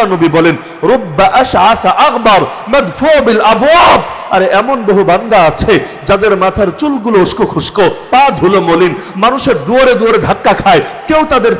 আল্লাহ নবী বলেন, রুব্বা আশা আকবার, মাদফু বিল আবওয়াব। আরে এমন বহু বান্দা আছে যাদের মাথার চুলগুলো উস্কো খুস্কো, পা ধুলো মলিন, মানুষের দুয়ারে দুয়ারে ধাক্কা খায়, কেউ তাদের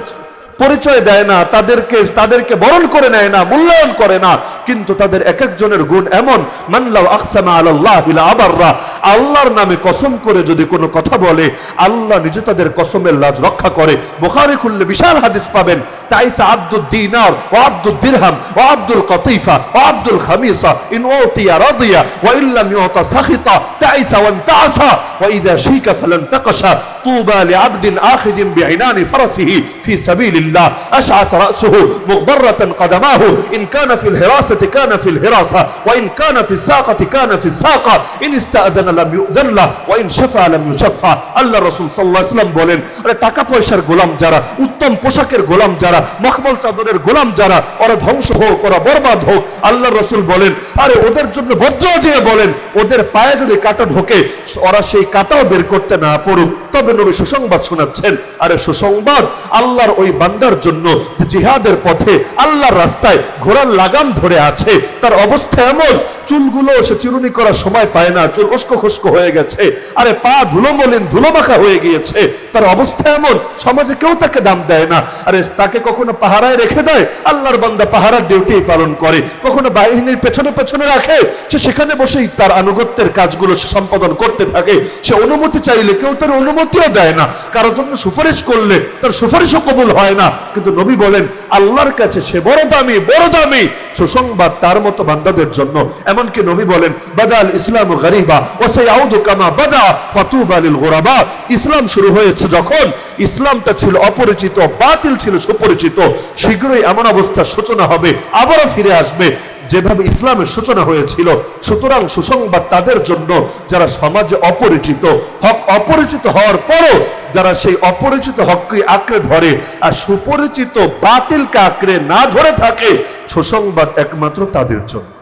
পরিচয় দেয় না, তাদেরকে তাদেরকে বরণ করে নেয় না, মূল্যায়ন করে না, কিন্তু তাদের এক একজনের গুণ এমন মানলাও আকসামা আল্লাহ আবাররা আল্লাহর নামে কসম করে যদি কোনো কথা বলে, আল্লাহ নিজে তাদের কসমের লাজ রক্ষা করে। বোখারে খুললে বিশাল হাদিস পাবেন, তাইসা আব্দুল দিনার ও আব্দুল দিরহাম ও আব্দুল কতিফা ও আব্দুল খামিসা ইন ওতিয়া রাদিয়া ওয়া ইল্লাম ইউতা সাখিতা, তাইসা ওয়ান তাসা ও ইদা শিকা ফালান তাকাশা, তুবা লিআবদিন আখিদিন বিইনানি ফারাসিহি ফি সাবিলিল الله أشعث رأسه مغبرة قدماه إن كان في الهراسة كان في الهراسة وإن كان في الساقة كان في الساقة إن استأذن لم يؤذن له وإن شفع لم يشفع আল্লাহ রসুল সাল্লাহ ইসলাম বলেন আরে টাকা পয়সার গোলাম যারা উত্তম পোশাকের গোলাম যারা মখমল চাদরের গোলাম যারা ওরা ধ্বংস হোক ওরা বরবাদ হোক আল্লাহ রসুল বলেন আরে ওদের জন্য বজ্র দিয়ে বলেন ওদের পায়ে যদি কাটা ঢোকে ওরা সেই কাটাও বের করতে না পড়ুক তবে নবী সুসংবাদ শোনাচ্ছেন আরে সুসংবাদ আল্লাহর ওই বান্দার জন্য জিহাদের পথে আল্লাহর রাস্তায় ঘোড়ার লাগাম ধরে আছে। তার অবস্থা এমন, চুলগুলো সে চিরুনি করার সময় পায় না, চুল উস্কো খুস্কো হয়ে গেছে। আরে পা ধুলো মলিন ধুলো মাখা হয়ে গিয়েছে। তার অবস্থা এমন, সমাজে কেউ তাকে দাম দেয় না। আরে, তাকে কখনো পাহারায় রেখে দেয়? আল্লাহর বান্দা পাহারার ডিউটি পালন করে। কখনো বাহিনীর পেছনে পেছনে রাখে? সে সেখানে বসেই তার আনুগত্যের কাজগুলো সে সম্পাদন করতে থাকে। সে অনুমতি চাইলে কেউ তার অনুমতিও দেয় না। কারোর জন্য সুপারিশ করলে তার সুপারিশও কবুল হয় না। কিন্তু নবী বলেন, আল্লাহর কাছে সে বড় দামি বড় দামি। সুসংবাদ তার মতো বান্দাদের জন্য। এমনকি নবী বলেন, বাদাল ইসলাম গরিবা ও সাইয়াউদু কামা বাদা ফাতুবা লিল গুরাবা। ইসলাম শুরু হয়েছে যখন ইসলামটা ছিল অপরিচিত, বাতিল ছিল সুপরিচিত, শীঘ্রই এমন অবস্থার সূচনা হবে, আবারও ফিরে আসবে। যেভাবে ইসলামের সূচনা হয়েছিল, সুতরাং সুসংবাদ তাদের জন্য যারা সমাজে অপরিচিত, হক অপরিচিত হওয়ার পরও যারা সেই অপরিচিত হককে আঁকড়ে ধরে আর সুপরিচিত বাতিলকে আঁকড়ে না ধরে থাকে, সুসংবাদ একমাত্র তাদের জন্য।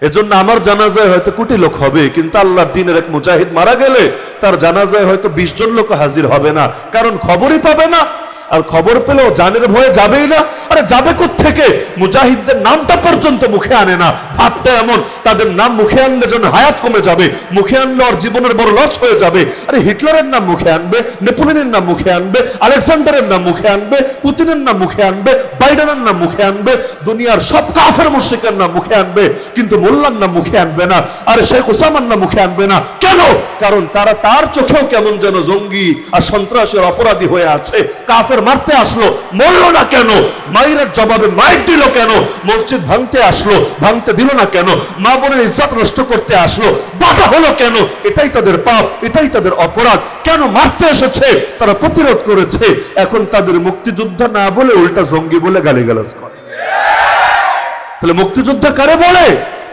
এজন্য আমার জানাজায় হয়তো কোটি লোক হবে, কিন্তু আল্লাহর দিনের এক মুজাহিদ মারা গেলে তার জানাজায় হয়তো বিশ জন লোক হাজির হবে না। কারণ খবরই পাবে না। আর খবর পেলেও জানের ভয়ে যাবেই না। আরে যাবে থেকে মুজাহিদদের নামটা পর্যন্ত মুখে আনে না। ভাবটা এমন, তাদের নাম মুখে আনলে যেন হায়াত কমে যাবে। মুখে আনলে ওর জীবনের বড় লস হয়ে যাবে। আরে হিটলারের নাম মুখে আনবে, নেপোলিয়নের নাম মুখে আনবে, আলেকজান্ডারের নাম মুখে আনবে, পুতিনের নাম মুখে আনবে, বাইডেনের নাম মুখে আনবে, দুনিয়ার সব কাফের মুশ্রিকের নাম মুখে আনবে, কিন্তু মোল্লার নাম মুখে আনবে না। আর শেখ ওসামার নাম মুখে আনবে না। কেন? কারণ তারা তার চোখেও কেমন যেন জঙ্গি আর সন্ত্রাসের অপরাধী হয়ে আছে। কাফের মারতে আসলো, মরলো না কেন? মায়ের জবাবে মায়ের দিল কেন? মসজিদ ভাঙতে আসলো, ভাঙতে দিল না কেন? মা বোনের ইজ্জত নষ্ট করতে আসলো, বাধা হলো কেন? এটাই তাদের পাপ, এটাই তাদের অপরাধ। কেন মারতে এসেছে? তারা প্রতিরোধ করেছে। এখন তাদের মুক্তিযোদ্ধা না বলে উল্টা জঙ্গি বলে গালিগালাজ করে। তাহলে মুক্তিযোদ্ধা কারে বলে?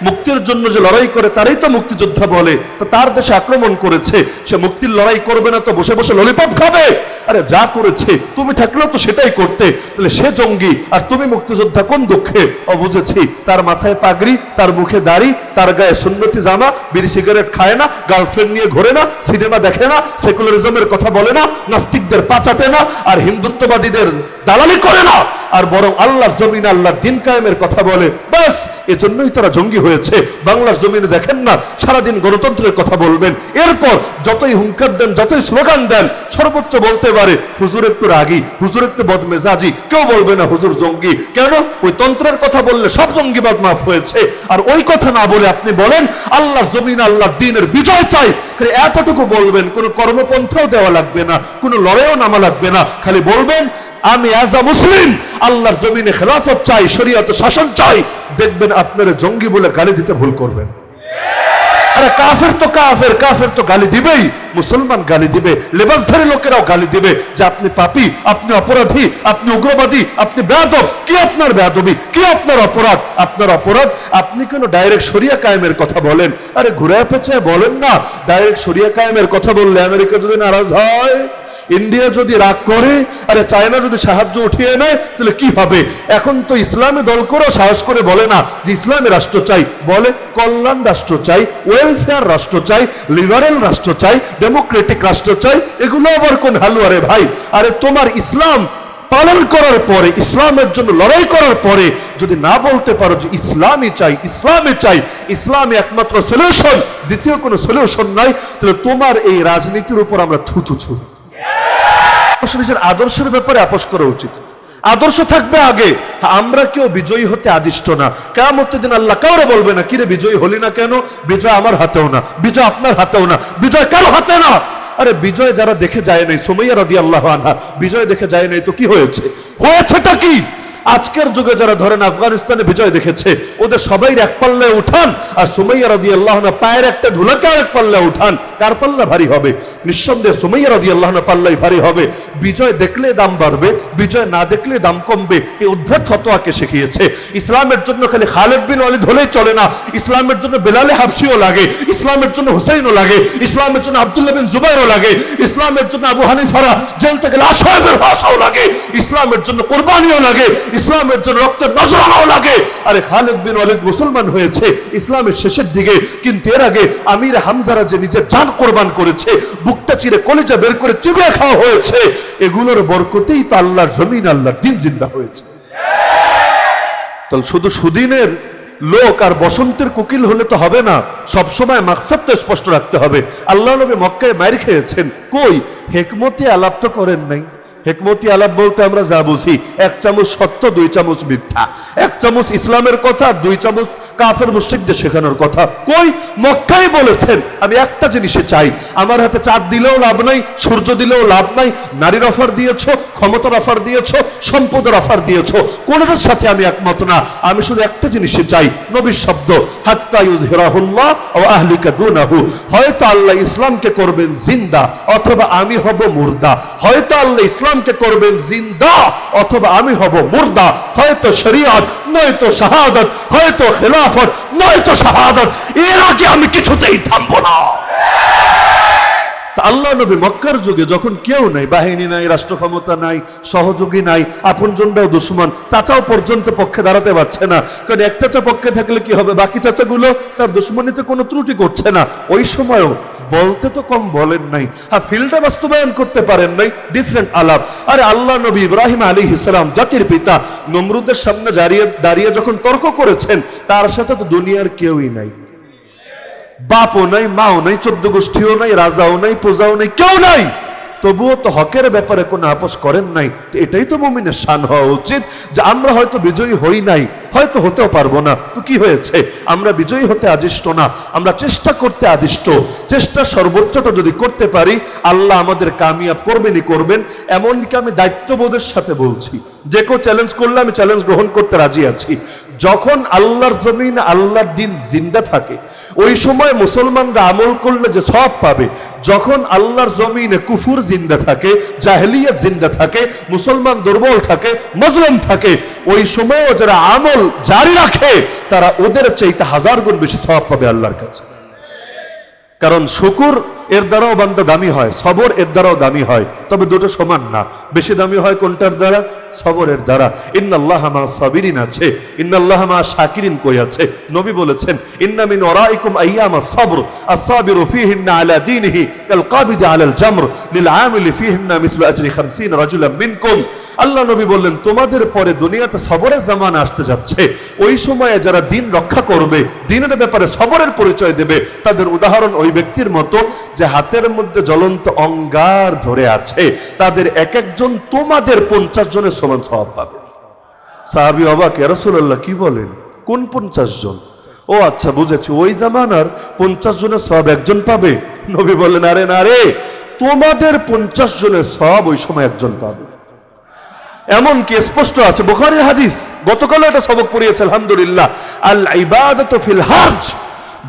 মুক্তির জন্য যে লড়াই করে, তারই তো মুক্তিযোদ্ধা বলে। তার দেশে আক্রমণ করেছে। সে মুক্তির লড়াই করবে না তো বসে বসে ললিপপ খাবে। আরে যা করেছে, তুমি থাকলেও তো সেটাই করতে। তাহলে সে জঙ্গি আর তুমি মুক্তিযোদ্ধা কোন দুঃখে? ও বুঝেছি তার মাথায় পাগড়ি, তার মুখে দাড়ি, তার গায়ে সুন্নতি জামা, বিড়ি সিগারেট খায় না, গার্লফ্রেন্ড নিয়ে ঘোরে না, সিনেমা দেখে না, সেকুলারিজমের কথা বলে না, নাস্তিকদের পাচাটে না, আর হিন্দুত্ববাদীদের দালালি করে না। আর বরং আল্লাহর জমিন আল্লাহর দিন কায়েমের কথা বলে। ব্যাস এজন্যই তারা জঙ্গি হয়েছে। বাংলার জমিনে দেখেন না, সারাদিন গণতন্ত্রের কথা বলবেন। এরপর যতই হুঙ্কার দেন, যতই স্লোগান দেন, সর্বোচ্চ বলতে পারে, হুজুর একটু রাগি, হুজুর একটু বদমেজাজি। কেউ বলবে না, হুজুর জঙ্গি। কেন? ওই তন্ত্রের কথা বললে সব জঙ্গিবাদ মাফ হয়েছে। আর ওই কথা না বলে আপনি বলেন, আল্লাহর জমিন, আল্লাহর দিনের বিজয় চাই। এতটুকু বলবেন, কোনো কর্মপন্থাও দেওয়া লাগবে না, কোনো লড়াইও নামা লাগবে না। খালি বলবেন আমি অ্যাজ আ মুসলিম আল্লাহর জমিনে খেলাফত চাই, শরীয়ত শাসন চাই, দেখবেন আপনারা জঙ্গি বলে গালি দিতে ভুল করবেন। আরে কাফের তো কাফের কাফের তো গালি দিবেই, মুসলমান গালি দিবে, লেবাসধারী লোকেরাও গালি দিবে যে আপনি পাপী, আপনি অপরাধী, আপনি উগ্রবাদী, আপনি বেয়াদব, কি আপনার বেয়াদবি, কি আপনার অপরাধ? আপনার অপরাধ, আপনি কেন ডাইরেক্ট সরিয়া কায়েমের কথা বলেন। আরে ঘুরে পেঁচায় বলেন না ডাইরেক্ট সরিয়া কায়েমের কথা বললে আমেরিকা যদি নারাজ হয় ইন্ডিয়া যদি রাগ করে, আরে চায়না যদি সাহায্য উঠিয়ে নেয়, তাহলে কি হবে? এখন তো ইসলামী দল করেও সাহস করে বলে না যে ইসলামী রাষ্ট্র চাই। বলে কল্যাণ রাষ্ট্র চাই ওয়েলফেয়ার রাষ্ট্র চাই লিবারেল রাষ্ট্র চাই ডেমোক্রেটিক রাষ্ট্র চাই এগুলো আবার কোন হালুয়ারে ভাই। আরে তোমার ইসলাম পালন করার পরে, ইসলামের জন্য লড়াই করার পরে, যদি না বলতে পারো যে ইসলামই চাই ইসলামই চাই, ইসলামই একমাত্র সলিউশন দ্বিতীয় কোনো সলিউশন নাই, তাহলে তোমার এই রাজনীতির উপর আমরা থুতু ছুড়ি অবশ্য নিজের আদর্শের ব্যাপারে আপোষ করা উচিত। আদর্শ থাকবে আগে। আমরা কেউ বিজয়ী হতে আদিষ্ট না। কেমন দিন আল্লাহ কাউরে বলবে না, কিরে, বিজয়ী হলি না কেন? বিজয় আমার হাতেও না। বিজয় আপনার হাতেও না। বিজয় কারও হাতে না? আরে, বিজয় যারা দেখে যায় নাই, সোমাইয়া রাদি আল্লাহ আনহা, বিজয় দেখে যায় নাই তো কি হয়েছে? হয়েছেটা কি? আজকের যুগে যারা ধরেন আফগানিস্তানে বিজয় দেখেছে, ওদের সবাই এক পাল্লায় উঠান, আর সুমাইয়া রাদি আল্লাহ পায়ের একটা ধুলাকে আর এক পাল্লায় উঠান। কার পাল্লা ভারী হবে? নিঃসন্দেহে সুমাইয়া রাদি আল্লাহ পাল্লাই ভারী হবে। বিজয় দেখলে দাম বাড়বে, বিজয় না দেখলে দাম কমবে। এই উদ্ভট ফতোয়াকে শিখিয়েছে। ইসলামের জন্য খালি খালেদ বিন ওয়ালিদ হলেই চলে না। ইসলামের জন্য বেলালে হাফসিও লাগে। ইসলামের জন্য হুসাইনও লাগে। ইসলামের জন্য আব্দুল্লাহ বিন জুবাইরও লাগে। ইসলামের জন্য আবু হানিফারা জেল থেকে লাশ হয়ে বের লাগে। ইসলামের জন্য কোরবানিও লাগে। ইসলামের জন্য রক্তের নজরানাও লাগে। আরে খালেদ বিন ওয়ালিদ মুসলমান হয়েছে, ইসলামের শেষের দিকে, কিন্তু এর আগে আমির হামজারা যে নিজের জান কোরবান করেছে, বুকটা চিরে কলেজা বের করে চিবিয়ে খাওয়া হয়েছে, এগুলোর বরকতেই তো আল্লাহর জমিন, আল্লাহর দিন জিন্দা হয়েছে। তাহলে শুধু সুদিনের লোক আর বসন্তের কোকিল হলে তো হবে না সব সময় মাকসাদ তো স্পষ্ট রাখতে হবে। আল্লাহ নবী মক্কায় মায়ের খেয়েছেন। কই? হেকমতি আলাপ তো করেন নাই। হেকমতি আলাপ বলতে আমরা যা বুঝি, এক চামচ সত্য, দুই চামচ মিথ্যা। এক চামচ ইসলামের কথা, দুই চামচ কাফের মুশ্রিকদের শেখানোর কথা। কই? মক্কাই বলেছেন, আমি একটা জিনিসে চাই, আমার হাতে চাঁদ দিলেও লাভ নাই, সূর্য দিলেও লাভ নাই, নারীর অফার দিয়েছ, ক্ষমতার অফার দিয়েছ, সম্পদের অফার দিয়েছ, কোনটার সাথে আমি একমত না। আমি শুধু একটা জিনিসে চাই, নবীর শব্দ, হাত্তা ইউজহিরাহুল্লাহ ও আহলিকা দুনাহু। হয়তো আল্লাহ ইসলামকে করবেন জিন্দা, অথবা আমি হব মুর্দা। হয়তো আল্লাহ ইসলামকে করবেন জিন্দা, অথবা আমি হব মুর্দা। হয়তো শরিয়ত, নয়তো শাহাদত, হয়তো খেলাফত, নয়তো শাহাদত। এর আগে আমি কিছুতেই থামবো না। আল্লাহ নবী মক্কার যুগে যখন কেউ নাই, বাহিনী নাই রাষ্ট্র ক্ষমতা নাই, সহযোগী নাই, আপনজনরাও দুশ্মন, চাচাও পর্যন্ত পক্ষে দাঁড়াতে পারছে না। কারণ এক চাচা পক্ষে থাকলে কি হবে? বাকি চাচাগুলো তার দুশ্মনীতে কোনো ত্রুটি করছে না। ওই সময়ও বলতে তো কম বলেন নাই আর ফিল্ডে বাস্তবায়ন করতে পারেন নাই ডিফারেন্ট আলাপ। আরে আল্লাহ নবী ইব্রাহিম আলী ইসলাম জাতির পিতা, নমরুদের সামনে দাঁড়িয়ে দাঁড়িয়ে যখন তর্ক করেছেন, তার সাথে তো দুনিয়ার কেউই নাই। বাপও নাই, মাও নাই, চোদ্দ গোষ্ঠীও নাই, রাজাও নাই, প্রজাও নাই, কেউ নাই। তবুও তো হকের ব্যাপারে কোনো আপোষ করেন নাই। তো এটাই তো মুমিনের শান হওয়া উচিত যে আমরা হয়তো বিজয়ী হই নাই, হয়তো হতেও পারব না। তো কি হয়েছে? আমরা বিজয়ী হতে আদিষ্ট না, আমরা চেষ্টা করতে আদিষ্ট। চেষ্টা সর্বোচ্চটা যদি করতে পারি, আল্লাহ আমাদের কামিয়াব করবেনই করবেন। এমনকি আমি দায়িত্ববোধের সাথে বলছি যে কেউ চ্যালেঞ্জ করলে আমি চ্যালেঞ্জ গ্রহণ করতে রাজি আছি। যখন আল্লাহর জমিন, আল্লাহর দিন জিন্দা থাকে, ওই সময় মুসলমানরা আমল করলে যে সব পাবে। যখন আল্লাহর জমিনে কুফুর জিন্দা থাকে, জাহেলিয়াত জিন্দা থাকে, মুসলমান দুর্বল থাকে, মজলুম থাকে, ওই সময়ও যারা আমল জারি রাখে, তারা ওদের চাইতে হাজার গুণ বেশি সব পাবে আল্লাহর কাছে। কারণ শুকুর এর দ্বারাও বান্দা দামি হয়, সবর এর দ্বারাও দামি হয়, তবে দুটো সমান না। বেশি দামি হয় কোনটার দ্বারা? সবরের দ্বারা। ইন্নাল্লাহ মা সাবিরিন আছে, ইন্নাল্লাহ মা শাকিরিন কই আছে? নবী বলেছেন, ইন্না মিন ওরাইকুম আইয়ামা সবর, আস-সাবিরু ফীহিন্না আলা দীনিহি কাল কাবিদ আলা আল জামর লিল আমিলি ফীহিন্না মিসলু আজরি 50 রাজুলাম মিনকুম। আল্লাহ নবী বললেন, তোমাদের পরে দুনিয়াতে সবরের জামানা আসতে যাচ্ছে। ওই সময়ে যারা দিন রক্ষা করবে, দিনের ব্যাপারে সবরের পরিচয় দেবে, তাদের উদাহরণ ওই ব্যক্তির মতো যে হাতের মধ্যে জ্বলন্ত অঙ্গার ধরে আছে, তাদের এক একজন তোমাদের পঞ্চাশ জনের সমান স্বভাব পাবে। সাহাবি অবাক রসুল্লাহ কি বলেন? কোন পঞ্চাশ জন? ও আচ্ছা বুঝেছি, ওই জামানার পঞ্চাশ জনের সব একজন পাবে? নবী বললেন, আরে না রে, তোমাদের পঞ্চাশ জনের সব ওই সময় একজন পাবে। এমনকি স্পষ্ট আছে, বুখারীর হাদিস, গতকালও এটা সবক পড়িয়েছে, আলহামদুলিল্লাহ আল ইবাদত ফিল হাজ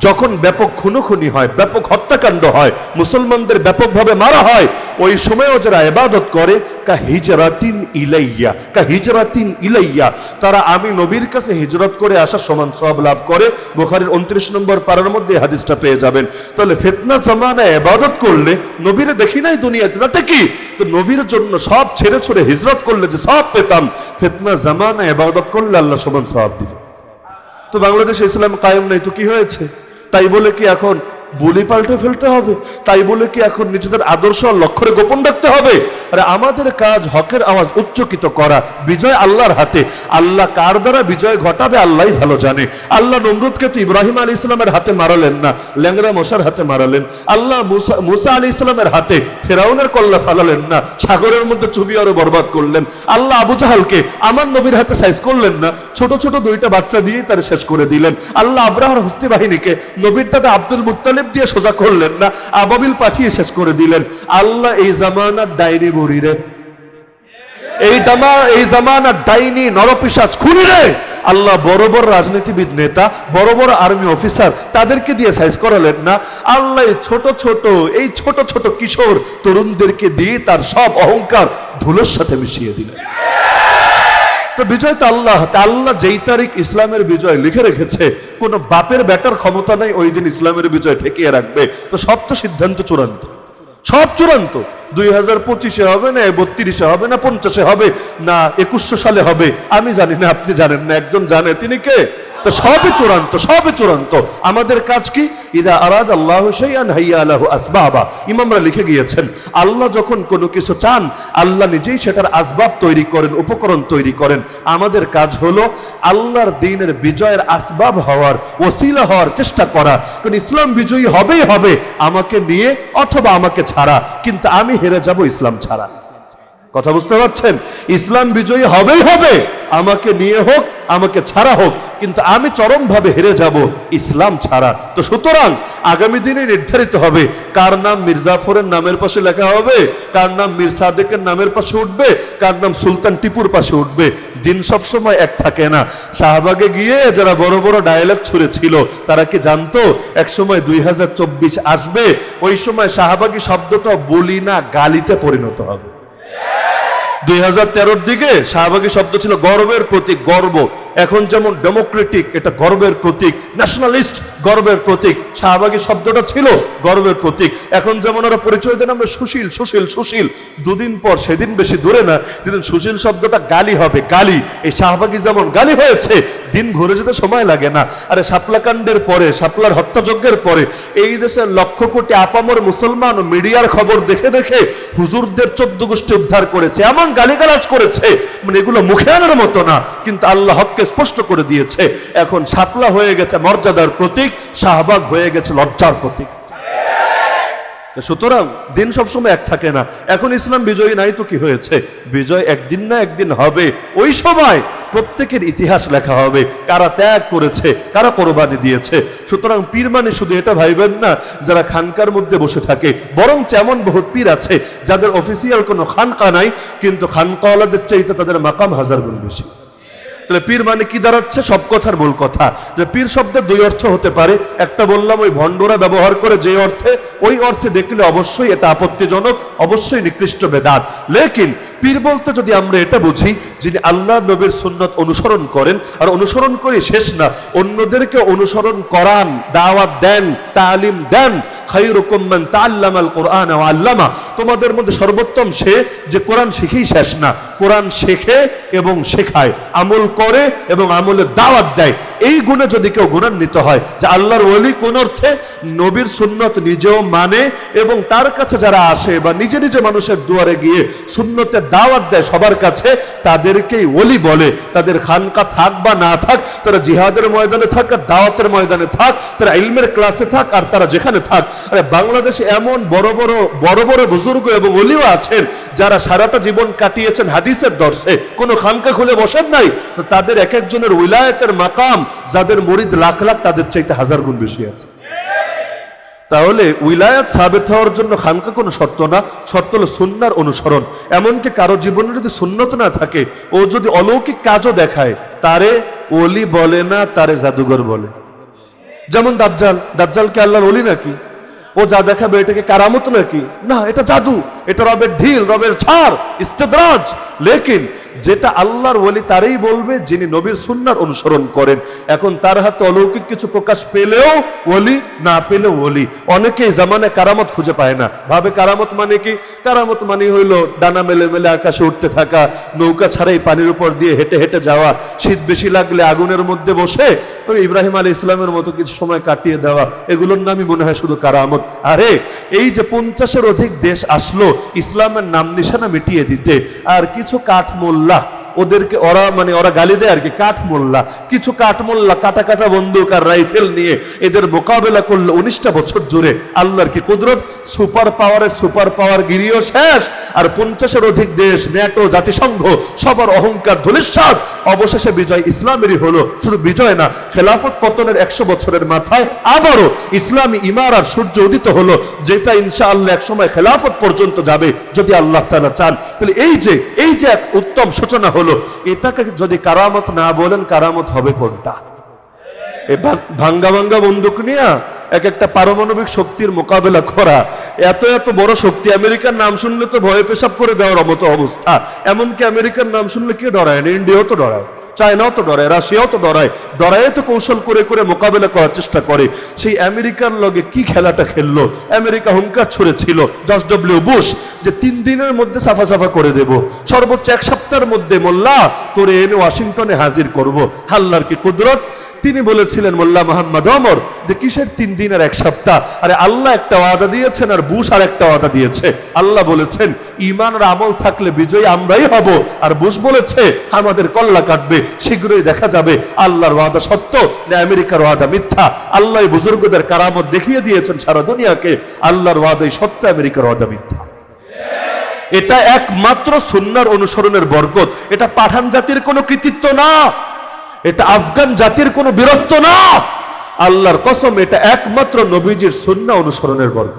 যখন ব্যাপক খুনোখুনি হয়, ব্যাপক হত্যাকাণ্ড হয়, মুসলমানদের ব্যাপকভাবে মারা হয়, ওই সময়ও যারা এবাদত করে, কা হিজরাতিন ইলাইয়া, কা হিজরাতিন ইলাইয়া, তারা আমি নবীর কাছে হিজরত করে আসা সমান সব লাভ করে, বুখারীর উনত্রিশ নম্বর পারার মধ্যে হাদিসটা পেয়ে যাবেন। তাহলে ফেতনা জামানায় এবাদত করলে, নবীরে দেখি নাই দুনিয়াতে, তাতে কি? তো নবীর জন্য সব ছেড়ে ছড়ে হিজরত করলে যে সব পেতাম, ফেতনা জামানায় এবাদত করলে আল্লাহ সমান সব দিবে। তো বাংলাদেশে ইসলাম কায়েম নাই, তো কি হয়েছে? তাই বলে কি এখন বলি পাল্টে ফেলতে হবে। তাই বলে কি এখন নিজেদের আদর্শ লক্ষ্যে গোপন রাখতে হবে? আরে আমাদের কাজ হকের আওয়াজ উচ্চকিত করা, বিজয় আল্লাহর হাতে। আল্লাহ কার দ্বারা বিজয় ঘটাবে আল্লাহই ভালো জানে। আল্লাহ নমরুদকে তো ইব্রাহিম আলী ইসলামের হাতে মারালেন না ল্যাংরা মশার হাতে মারালেন। আল্লাহ মুসা আলী ইসলামের হাতে ফেরাউনের কল্লা ফালালেন না, সাগরের মধ্যে ছবি আরও বরবাদ করলেন। আল্লাহ আবু জাহালকে আমার নবীর হাতে সাইজ করলেন না, ছোট ছোট দুইটা বাচ্চা দিয়েই তার শেষ করে দিলেন। আল্লাহ আব্রাহার হস্তি বাহিনীকে নবীর দাদা আব্দুল মুত্তালিব দিয়ে সোজা করলেন না, আবাবিল পাঠিয়ে শেষ করে দিলেন। আল্লাহ এই জামানার ডায়েরি বড়ি রে। এই দামা এই জামানার ডাইনি নরপিসাজ খুনি রে। আল্লাহ বড় বড় রাজনীতিবিদ নেতা, বড় বড় আর্মি অফিসার, তাদেরকে দিয়ে সাইজ করালেন না। আল্লাহ ছোট ছোট, এই ছোট ছোট কিশোর তরুণদেরকে দিয়ে তার সব অহংকার ধুলোর সাথে মিশিয়ে দিলেন। তো বিজয় তো আল্লাহ। আল্লাহ যেই তারিখ ইসলামের বিজয় লিখে রেখেছে, কোন বাপের ব্যাটার ক্ষমতা নাই, ওই দিন ইসলামের বিজয় ঠেকিয়ে রাখবে। তো সব তো সিদ্ধান্ত চূড়ান্ত। সব চূড়ান্ত। দুই হাজার পঁচিশে হবে না, বত্রিশে হবে না, পঞ্চাশে হবে না, একুশশো সালে হবে, আমি জানি না, আপনি জানেন না, একজন জানে। তিনি কে? তো সবই চূড়ান্ত সবই চূড়ান্ত। আমাদের কাজ কি? ইদা আরাদ আল্লাহ আলাহু আসবাবা। ইমামরা লিখে গিয়েছেন, আল্লাহ যখন কোনো কিছু চান, আল্লাহ নিজেই সেটার আসবাব তৈরি করেন, উপকরণ তৈরি করেন। আমাদের কাজ হলো আল্লাহর দিনের বিজয়ের আসবাব হওয়ার ওসিলা হওয়ার চেষ্টা করা। কারণ ইসলাম বিজয়ী হবেই হবে, আমাকে নিয়ে অথবা আমাকে ছাড়া। কিন্তু আমি হেরে যাব ইসলাম ছাড়া। কথা বুঝতে পারছেন? ইসলাম বিজয়ী হবেই হবে। আমাকে নিয়ে হোক, আমাকে ছাড়া হোক, কিন্তু আমি চরমভাবে হেরে যাব ইসলাম ছাড়া। তো সুতরাং আগামী দিনে নির্ধারিত হবে কার নাম মির্জাফরের নামের পাশে লেখা হবে, কার নাম মীর সাদেকের নামের পাশে উঠবে, কার নাম সুলতান টিপুর পাশে উঠবে। দিন সব সময় এক থাকে না। শাহবাগে গিয়ে যারা বড় বড় ডায়ালগ ছুড়েছিল, তারা কি জানতো? এক সময় দুই হাজার চব্বিশ আসবে, ওই সময় শাহবাগী শব্দটা বলি না, গালিতে পরিণত হবে। দুই হাজার তেরোর দিকে শাহবাগী শব্দ ছিল গর্বের প্রতীক গর্ব। এখন যেমন ডেমোক্রেটিক এটা গর্বের প্রতীক ন্যাশনালিস্ট গর্বের প্রতীক, শাহবাগী শব্দটা ছিল গর্বের প্রতীক। এখন যেমন ওরা পরিচয় দেন আমরা সুশীল সুশীল সুশীল। দুদিন পর, সেদিন বেশি দূরে না, যেদিন সুশীল শব্দটা গালি হবে, গালি। এই শাহবাগী যেমন গালি হয়েছে, দিন ঘুরে যেতে সময় লাগে না। আরে শাপলাকাণ্ডের পরে, শাপলার হত্যাযজ্ঞের পরে, এই দেশের লক্ষ কোটি আপামর মুসলমান মিডিয়ার খবর দেখে দেখে হুজুরদের চোদ্দ গোষ্ঠী উদ্ধার করেছে, এমন গালিগালাজ করেছে মানে এগুলো মুখে আনার মতো না। কিন্তু আল্লাহ হককে স্পষ্ট করে দিয়েছে, এখন শাপলা হয়ে গেছে মর্যাদার প্রতীক, শাহবাগ হয়ে গেছে লজ্জার প্রতীক। সুতরাং দিন সবসময় এক থাকে না, এখন ইসলাম বিজয়ী নাই তো কি হয়েছে? বিজয় একদিন না একদিন হবে, ওই সময় প্রত্যেকের ইতিহাস লেখা হবে, কারা ত্যাগ করেছে, কারা কোরবানি দিয়েছে। সুতরাং পীর মানে শুধু এটা ভাইবেন না, যারা খানকার মধ্যে বসে থাকে, বরং এমন বহুত পীর আছে, যাদের অফিসিয়াল কোনো খানকা নাই, কিন্তু খানকাওয়ালাদের চাইতে তাদের মাকাম হাজার গুণ বেশি। তাহলে পীর মানে কি দাঁড়াচ্ছে? সব কথার মূল কথা। যে পীর শব্দের দুই অর্থ হতে পারে। একটা বললাম, ওই ভণ্ডরা ব্যবহার করে যে অর্থে, ওই অর্থে দেখলে অবশ্যই এটা আপত্তিজনক, অবশ্যই নিকৃষ্ট বেদাত। লেকিন পীর বলতে যদি আমরা এটা বুঝি, যিনি আল্লাহ নবীর সুন্নত অনুসরণ করেন, আর অনুসরণ করে শেষ না, অন্যদেরকে অনুসরণ করান, দাওয়াত দেন, তালিম দেন খাইরুকুম মান তাআল্লামাল কোরআন আল্লামা। তোমাদের মধ্যে সর্বোত্তম সে যে কোরআন শিখেই শেষ না, কোরআন শেখে এবং শেখায়, আমল করে এবং আমলের দাওয়াত দেয়। এই গুণে যদি কেউ গুণান্বিত হয়, যে আল্লাহর ওলি কোন অর্থে নবীর সুন্নত নিজেও মানে এবং তার কাছে যারা আসে বা নিজে নিজে মানুষের দুয়ারে গিয়ে সুন্নতের দাওয়াত দেয় সবার কাছে, তাদেরকেই ওলি বলে। তাদের খানকা থাক বা না থাক, তারা জিহাদের ময়দানে থাক আর দাওয়াতের ময়দানে থাক, তারা ইলমের ক্লাসে থাক আর তারা যেখানে থাক। আরে বাংলাদেশে এমন বড় বড় বড় বড় বুজুর্গ এবং অলিও আছেন যারা সারাটা জীবন কাটিয়েছেন হাদিসের দর্শে। কোনো খানকা খুলে বসেন নাই? তাদের এক একজনের উইলায়তের মাকাম যাদের মরিদ লাখ লাখ, তাদের চাইতে হাজার গুণ বেশি আছে। তাহলে উইলায়াত সাবেত হওয়ার জন্য খানকা কোনো শর্ত না, শর্ত হলো সুন্নার অনুসরণ। এমনকি কারও জীবনে যদি সুন্নত না থাকে, ও যদি অলৌকিক কাজও দেখায়, তারে অলি বলে না, তারে জাদুঘর বলে। যেমন দাজ্জাল, দাজ্জালকে আল্লাহর অলি নাকি? ও যা দেখাবে এটাকে কারামত নাকি? না, এটা জাদু। এটা রবের ঢিল, রবের ছাড়, ইস্তেদরাজ। লেকিন যেটা আল্লাহর ওলি তারই বলবে, যিনি নবীর সুন্নার অনুসরণ করেন। এখন তার হাতে অলৌকিক কিছু প্রকাশ পেলেও ওলি, না পেলেও ওলি। অনেকেই জামানে কারামত খুঁজে পায় না। ভাবে কারামত মানে কি? কারামত মানে হইল ডানা মেলে মেলে আকাশে উঠতে থাকা, নৌকা ছাড়াই পানির উপর দিয়ে হেঁটে হেঁটে যাওয়া, শীত বেশি লাগলে আগুনের মধ্যে বসে, ওই ইব্রাহিম আলী ইসলামের মতো কিছু সময় কাটিয়ে দেওয়া, এগুলোর নামই মনে হয় শুধু কারামত। আরে, এই যে পঞ্চাশের অধিক দেশ আসলো, ইসলামের নাম নিশানা মিটিয়ে দিতে, আর কিছু কাঠ মোল্লা ওদেরকে ওরা মানে ওরা গালি দেয় আর কি কাঠ মোল্লা কিছু কাঠ মোল্লা কাটা কাটা বন্দুক আর রাইফেল নিয়ে এদের মোকাবেলা করল উনিশটা বছর জুড়ে। আল্লাহর কি কুদরত? সুপার পাওয়ারে সুপার পাওয়ার গিরিও শেষ। আর পঞ্চাশের অধিক দেশ, ন্যাটো, জাতিসংঘ, সবার অহংকার, ধুলিশ্বাস, অবশেষে বিজয় ইসলামেরই হলো। শুধু বিজয় না, খেলাফত পতনের একশো বছরের মাথায় আবারও ইসলামী ইমার আর সূর্য উদিত হলো, যেটা ইনশাআল্লাহ এক সময় খেলাফত পর্যন্ত যাবে, যদি আল্লাহ তাআলা চান। তাহলে এই যে এই যে এক উত্তম সূচনা হলো এটাকে যদি কারামত না বলেন, কারামত হবে কোনটা? ভাঙ্গা ভাঙ্গা বন্দুক নিয়ে এক একটা পারমাণবিক শক্তির মোকাবেলা করা। এত এত বড় শক্তি, আমেরিকার নাম শুনলে তো ভয়ে পেশাব করে দেওয়ার মতো অবস্থা। এমনকি আমেরিকার নাম শুনলে কে ডরায় না? ইন্ডিয়াও তো ডরায়। চায়নাও তো ডরায়, রাশিয়াও তো ডরায়। ডরায় তো কৌশল করে করে মোকাবেলা করার চেষ্টা করে। সেই আমেরিকার লগে কি খেলাটা খেললো? আমেরিকা হুঙ্কার ছড়েছিল জর্জ ডব্লিউ বুশ যে তিন দিনের মধ্যে সাফা সাফা করে দেব। সর্বোচ্চ এক সপ্তাহের মধ্যে মোল্লা, তোরে এনে ওয়াশিংটনে হাজির করব। হাল্লার কি কুদরত? তিনি বলেছিলেন, মোল্লা মোহাম্মদ অমর যে কিসের তিন দিন আর এক সপ্তাহ? আরে আল্লাহ একটা ওয়াদা দিয়েছেন আর বুশ আর একটা ওয়াদা দিয়েছে। আল্লাহ বলেছেন ইমান আর আমল থাকলে বিজয়ী আমরাই হব। আর বুশ বলেছে, আমাদের কল্লা কাটবে, শীঘ্রই দেখা যাবে। আল্লাহর ওয়াদা সত্য, না আমেরিকার ওয়াদা মিথ্যা? আল্লাহ বুজুর্গদের কারামত দেখিয়ে দিয়েছেন সারা দুনিয়াকে, আল্লাহর ওয়াদাই সত্য, আমেরিকার ওয়াদা মিথ্যা। এটা একমাত্র সুন্নার অনুসরণের বরকত। এটা পাঠান জাতির কোনো কৃতিত্ব না। এটা আফগান জাতির কোন বিরক্ত না। আল্লাহর কসম, এটা একমাত্র নবীজির সুন্না অনুসরণের বর্গ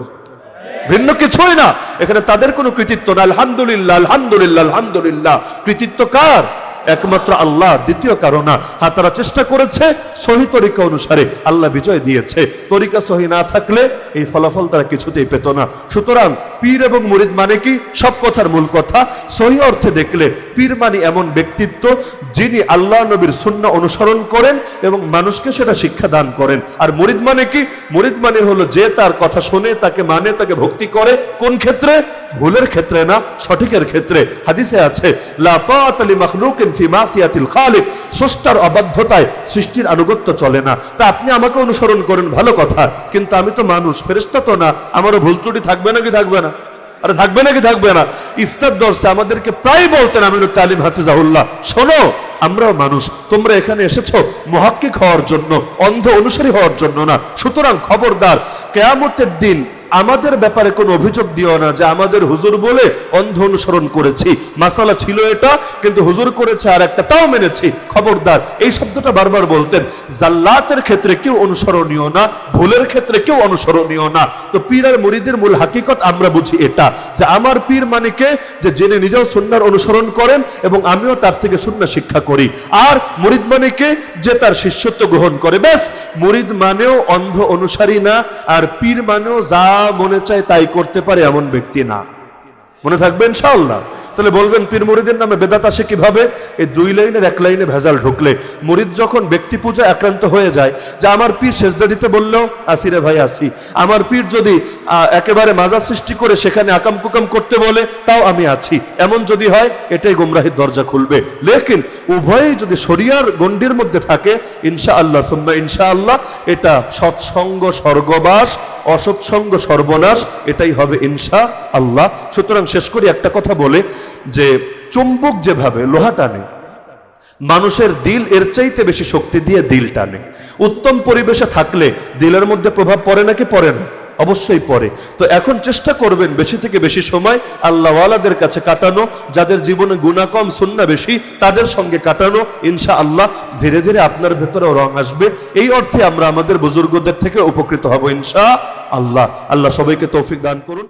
ভিন্ন কিছুই না। এখানে তাদের কোনো কৃতিত্ব না। আলহামদুলিল্লাহ আলহামদুলিল্লাহ আলহামদুলিল্লাহ। কৃতিত্ব কার? একমাত্র আল্লাহ দ্বিতীয় কারণ না। হ্যাঁ তারা চেষ্টা করেছে সহি তরিকা অনুসারে আল্লাহ বিজয় দিয়েছে। তরিকা সহি না থাকলে এই ফলাফল তারা কিছুতেই পেত না। সুতরাং পীর এবং মুরিদ মানে কি? সব কথার মূল কথা। সহি অর্থে দেখলে পীর মানে এমন ব্যক্তিত্ব যিনি আল্লাহ নবীর সুন্না অনুসরণ করেন এবং মানুষকে সেটা শিক্ষা দান করেন। আর মুরিদ মানে কি? মুরিদ মানে হলো যে তার কথা শুনে, তাকে মানে তাকে ভক্তি করে। কোন ক্ষেত্রে? ভুলের ক্ষেত্রে না, সঠিকের ক্ষেত্রে। হাদিসে আছে, লা তাআত লি মাখলুকিন ফি মাসিয়াতিল খালিক স্রষ্টার অবাধ্যতায় সৃষ্টির আনুগত্য চলে না। তা আপনি আমাকে অনুসরণ করেন, ভালো কথা। কিন্তু আমি তো মানুষ, ফেরেশতা তো না। আমারও ভুল ত্রুটি থাকবে নাকি থাকবে না? আরে থাকবে নাকি থাকবে না? ইফতার দর্শে আমাদেরকে প্রায় বলতেন আমিনুল তালিম হাফিজাহুল্লাহ, শোনো, আমরাও মানুষ। তোমরা এখানে এসেছ মহাক্কিক হওয়ার জন্য, অন্ধ অনুসারী হওয়ার জন্য না। সুতরাং খবরদার, কেয়ামতের দিন আমাদের ব্যাপারে কোনো অভিযোগ দিও না যে আমাদের হুজুর বলে অন্ধ অনুসরণ করেছি। মাসালা ছিল এটা, কিন্তু হুজুর করেছে আর একটা তাও মেনেছি। খবরদার, এই শব্দটা বারবার বলতেন। জাল্লাতের ক্ষেত্রে কেউ অনুসরণীয় না, ভুলের ক্ষেত্রে কেউ অনুসরণীয় না। তো পীর আর মুরিদের মূল হাকিকত আমরা বুঝি এটা, যে আমার পীর মানে কে? যে জেনে নিজেও সুন্নার অনুসরণ করেন এবং আমিও তার থেকে সুন্না শিক্ষা করি। আর মুরিদ মানে কে? যে তার শিষ্যত্ব গ্রহণ করে। ব্যাস, মুরিদ মানেও অন্ধ অনুসারী না, আর পীর মানেও যা মনে চায় তাই করতে পারে এমন ব্যক্তি না। মনে থাকবে ইনশাআল্লাহ। তাহলে বলবেন, পীর মুরিদের নামে বেদাত আসে কীভাবে? এই দুই লাইনের, এক লাইনে ভেজাল ঢুকলে। মুরিদ যখন ব্যক্তি পূজা আক্রান্ত হয়ে যায়, যে আমার পীর সেজদা দিতে বললেও, আসি রে ভাই, আসি। আমার পীর যদি একেবারে মাজা সৃষ্টি করে সেখানে আকাম কুকাম করতে বলে, তাও আমি আছি। এমন যদি হয়, এটাই গুমরাহির দরজা খুলবে। লেকিন উভয়ই যদি শরিয়ার গণ্ডির মধ্যে থাকে ইনশা আল্লাহ সুম্মা ইনশা আল্লাহ এটা সৎসঙ্গ স্বর্গবাস, অসৎসঙ্গ সর্বনাশ, এটাই হবে ইনশা আল্লাহ সুতরাং শেষ করি একটা কথা বলে যে চুম্বক যেভাবে লোহা টানে, মানুষের দিল এর চাইতে বেশি শক্তি দিয়ে দিল টানে। উত্তম পরিবেশে থাকলে দিলের মধ্যে প্রভাব পড়ে নাকি পড়ে না? অবশ্যই পড়ে। তো এখন চেষ্টা করবেন বেশি থেকে বেশি সময় আল্লাহওয়ালাদের কাছে কাটানো, যাদের জীবনে গুণা কম সুন্না বেশি, তাদের সঙ্গে কাটানো। ইনশা আল্লাহ ধীরে ধীরে আপনার ভেতরেও রং আসবে। এই অর্থে আমরা আমাদের বুজুর্গদের থেকে উপকৃত হব ইনশা আল্লাহ আল্লাহ সবাইকে তৌফিক দান করুন।